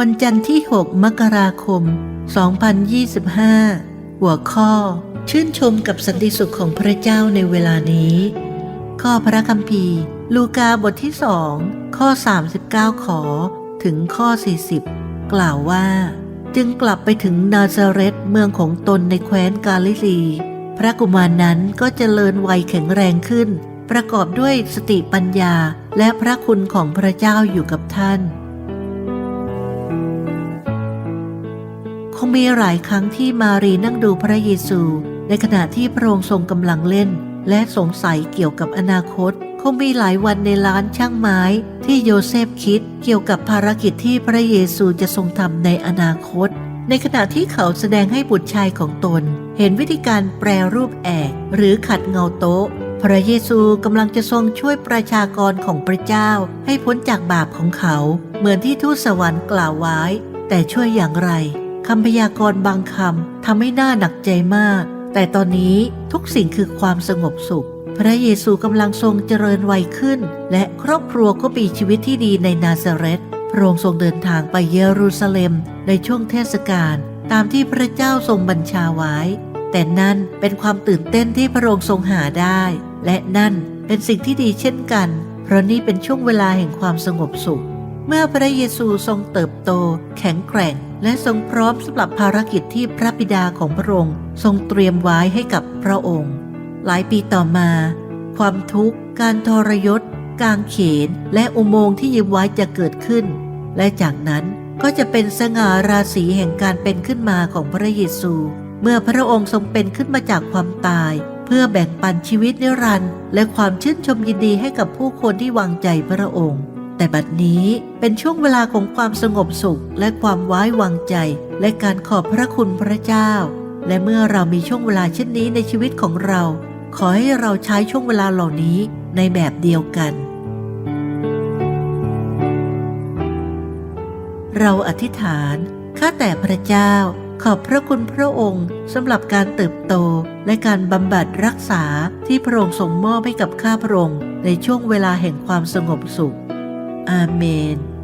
วันจันทร์ที่ 6 มกราคม 2025 หัวข้อ ชื่นชมกับสันติสุขของพระเจ้าในเวลานี้ ข้อพระคัมภีร์ ลูกาบทที่สองข้อ 39 ขอ ถึงข้อ 40 กล่าวว่า จึงกลับไปถึงนาซาเรตเมืองของตนในแคว้นกาลิลี พระกุมารนั้นก็เจริญวัยแข็งแรงขึ้น ประกอบด้วยสติปัญญาและพระคุณของพระเจ้าอยู่กับท่าน คงมีหลายครั้งที่มารีนั่งดูพระเยซู ในขณะที่พระองค์ทรงกำลังเล่น และสงสัยเกี่ยวกับอนาคต คงมีหลายวันในร้านช่างไม้ ที่โยเซฟคิดเกี่ยวกับภารกิจที่พระเยซูจะทรงทำในอนาคต ในขณะที่เขาแสดงให้บุตรชายของตน เห็นวิธีการแปรรูปแอก หรือขัดเงาโต๊ะ พระเยซูกำลังจะทรงช่วยประชากรของพระเจ้า ให้พ้นจากบาปของเขา เหมือนที่ทูตสวรรค์กล่าวไว้ แต่ช่วยอย่างไร คำพยากรณ์บางคำทำให้หน้าหนักใจมาก แต่ตอนนี้ทุกสิ่งคือความสงบสุข พระเยซูกำลังทรงเจริญวัยขึ้น และครอบครัวก็มีชีวิตที่ดีในนาซาเรตพระองค์ทรงเดินทางไปเยรูซาเล็มในช่วงเทศกาลตามที่พระเจ้าทรงบัญชาไว้ แต่นั่นเป็นความตื่นเต้นที่พระองค์ทรงหาได้ และนั่นเป็นสิ่งที่ดีเช่นกัน เพราะนี่เป็นช่วงเวลาแห่งความสงบสุข เมื่อพระเยซูทรงเติบโต แข็งแกร่ง และทรงพร้อมสำหรับภารกิจที่พระบิดาของพระองค์ทรงเตรียมไว้ให้กับพระองค์ หลายปีต่อมา ความทุกข์ การทรยศ กางเขน และอุโมงค์ที่ยืมไว้จะเกิดขึ้น และจากนั้นก็จะเป็นสง่าราศีแห่งการเป็นขึ้นมาของพระเยซู เมื่อพระองค์ทรงเป็นขึ้นมาจากความตาย เพื่อแบ่งปันชีวิตนิรันดร์และความชื่นชมยินดีให้กับผู้คนที่วางใจพระองค์ แต่บัดนี้เป็นช่วงเวลาของความสงบสุขและความไว้วางใจ และการขอบพระคุณพระเจ้า และเมื่อเรามีช่วงเวลาเช่นนี้ในชีวิตของเรา ขอให้เราใช้ช่วงเวลาเหล่านี้ในแบบเดียวกัน เราอธิษฐานข้าแต่พระเจ้า ขอบพระคุณพระองค์สำหรับการเติบโตและการบำบัดรักษาที่พระองค์ทรงมอบให้กับข้าพระองค์ในช่วงเวลาแห่งความสงบสุข อาเมน